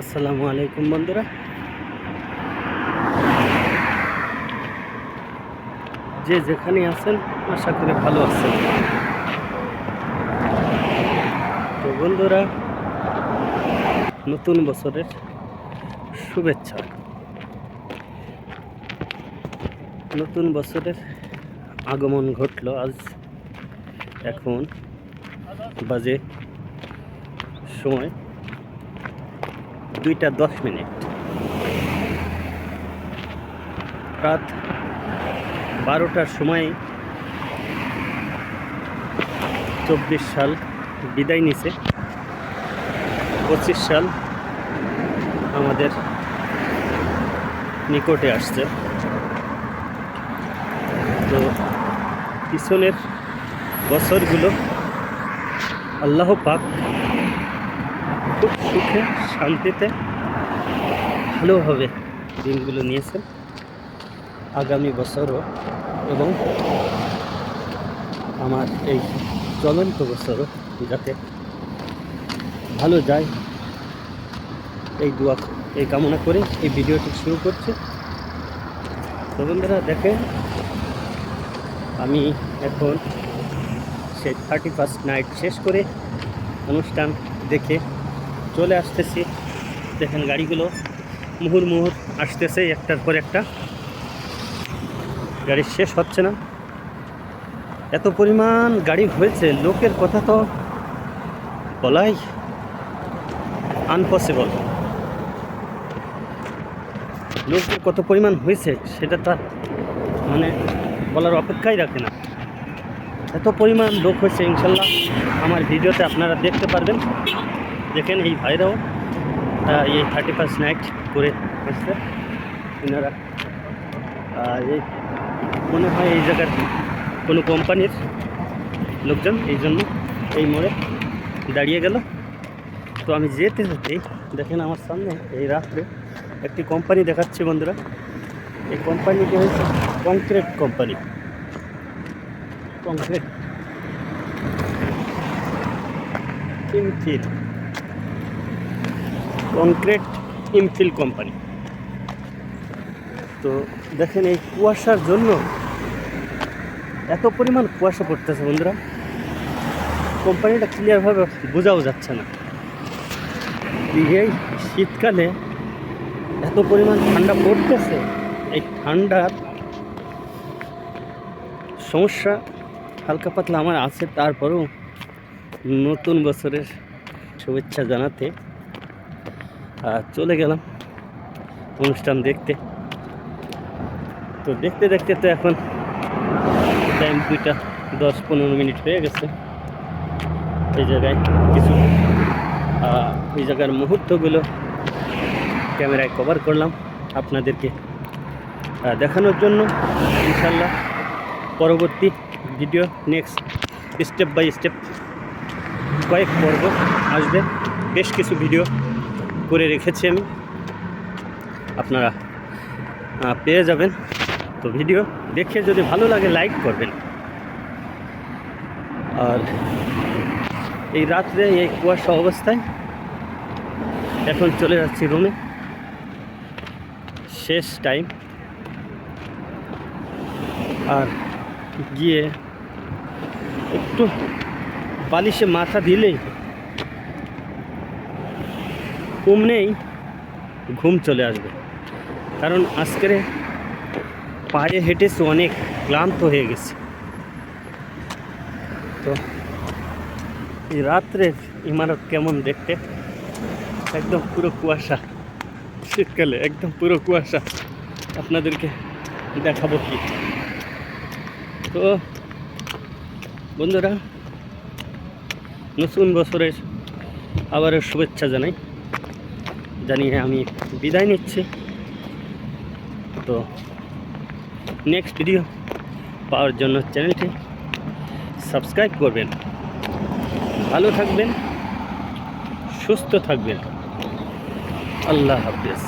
আসসালামু আলাইকুম, বন্ধুরা। যে যেখানে আছেন, আশা করি ভালো আছেন। তো বন্ধুরা, নতুন বছরের শুভেচ্ছা। নতুন বছরের আগমন ঘটলো আজ। এখন বাজে সময় দুইটা দশ মিনিট। রাত বারোটার সময় চব্বিশ সাল বিদায় নিছে। পঁচিশ সাল আমাদের নিকটে আসছে। তো পিছনের বছরগুলো আল্লাহ পাক খুব সুখে, শান্তিতে ভালোভাবে দিনগুলো নিয়েছেন। আগামী বছরও এবং আমার এই চলন্ত বছরও যাতে ভালো যায়, এই দোয়া, এই কামনা করে এই ভিডিওটি শুরু করছি। তো বন্ধুরা, দেখেন, আমি এখন সেই থার্টি ফার্স্ট নাইট শেষ করে অনুষ্ঠান দেখে চলে আসতেছি। দেখেন গাড়িগুলো মুহুর মুহুর আসতেছে একটার পর একটা। গাড়ি শেষ হচ্ছে না। এত পরিমাণ গাড়ি হয়েছে, লোকের কথা তো বলাই আনপসিবল লোকের কত পরিমাণ হয়েছে, সেটা তার মানে বলার অপেক্ষাই রাখে না। এত পরিমাণ লোক হয়েছে, ইনশাল্লাহ আমার ভিডিওতে আপনারা দেখতে পারবেন। দেখেন এই ভাইরাও এই থার্টি ফার্স্ট নাইট করে এসছে এনারা আহ, এই মনে হয় এই জায়গার কোনো কোম্পানির লোকজন এই জন্য এই মোড়ে দাঁড়িয়ে গেল। তো আমি যেতে যেতে দেখেন আমার সামনে এই রাত্রে একটি কোম্পানি দেখাচ্ছি বন্ধুরা। এই কোম্পানিটি হচ্ছে concrete company concrete infill concrete infill company. তো দেখেন এই কুয়াশার জন্য এত পরিমাণ কুয়াশা পড়তেছে বন্ধুরা। কোম্পানিটা ক্লিয়ারভাবে বোঝাও যাচ্ছে না। এই শীতকালে এত পরিমাণ ঠান্ডা পড়তেছে, এই ঠান্ডার সমস্যা হালকা পাতলা আমার আছে, তারপরেও নতুন বছরের শুভেচ্ছা জানাতে আহ, চলে গেলাম অনুষ্ঠান দেখতে। তো দেখতে দেখতে তো এখন টাইম দুইটা দশ পনেরো মিনিট হয়ে গেছে। এই জায়গায় কিছু এই জায়গার মুহূর্তগুলো ক্যামেরায় কভার করলাম আপনাদেরকে দেখানোর জন্য। ইনশাল্লাহ পরবর্তী video next step by step কয়েক পর্ব আসবে। বেশ কিছু ভিডিও করে রেখেছি আমি। আপনারা পেয়ে যাবেন। তো ভিডিও দেখে যদি ভালো লাগে, লাইক করবেন। আর এই রাত্রে এই কুয়াশা অবস্থায় এখন চলে যাচ্ছি রুমে। শেষ টাইম। আর গিয়ে একটু বালিশে মাথা দিলেই কমনেই ঘুম চলে আসবে। কারণ আজকের পায়ে হেঁটেছি, অনেক ক্লান্ত হয়ে গেছে। তো এই রাত্রের ইমারত কেমন দেখতে? একদম পুরো কুয়াশা। শীতকালে একদম পুরো কুয়াশা। আপনাদেরকে দেখাবো কি? তো বন্ধুরা, নতুন বছরের আবারও শুভেচ্ছা জানাই। জানিয়ে আমি বিদায় নিচ্ছি। তো নেক্সট ভিডিও পাওয়ার জন্য চ্যানেলটি সাবস্ক্রাইব করবেন। ভালো থাকবেন, সুস্থ থাকবেন। আল্লাহ হাফিজ।